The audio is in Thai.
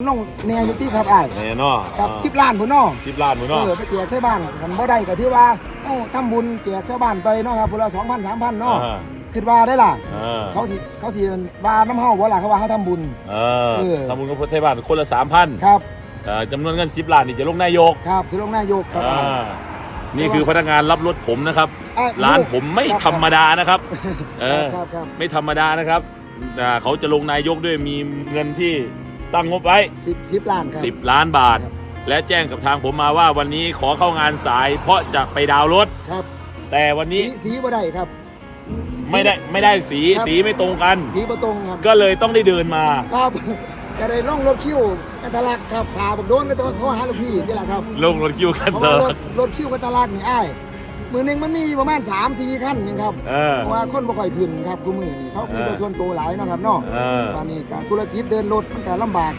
น้องแนวอยู่ที่ครับอ้ายแน่เนาะกับสิบล้านพุ่นเนาะสิบล้านหมูเอเนาะอไปแจกชาวบ้านกันบ่ได้ก็ถือว่าเอ้าทำบุญแจกชาวบ้านไปเนาะครับพุ่นละ2,000 3,000เนาะอ่าคิดว่าได้ล่ะเออเขาสิเขาสิว่าน้ำเฮาบ่ล่ะเขาว่าเขาทำบุญ เออเออ ทำบุญกับพุทธบ้านคนละสามพันครับจำนวนเงินสิบล้านนี่จะลงนายกครับสิลงนายกครับอ่านี่คือพนักงานรับรถผมนะครับอะร้านผมไม่ครับธรรมดานะครับ เออครับครับไม่ธรรมดานะครับอ่าเขาจะลงนายกด้วยมีเงินที่ ตั้งงบไว้ สิบสิบล้านครับ 10 ล้านบาท ครับ และแจ้งกับทางผมมาว่าวันนี้ขอเข้างานสาย เพราะจะไปดาวน์รถ ครับแต่วันสีนี้สีบ่ได้ครับ ไม่ได้ไม่ได้สีครับ สีไม่ตรงกัน สีบ่ตรงครับ ก็เลยต้องได้เดินมา ครับจะได้ล่องรถคิวกันตลาดครับขาบักโดนก็ต้องโทรหาลูกพี่นี่แหละครับลงรถคิวกันเพราะเถว่าอะรถรถคิวกันตลาดนี่อ้าย มือหนึงมันมีอยู่ประมาณ3 4คันนึงครับเออ เพราะว่าคนบ่ค่อยขึ้นครับกูมือนี่เขามีรถส่วนตัวหลายเนาะครับเนาะเออ ตอนนี้การธุรกิจเดินรถมันก็ลำบาก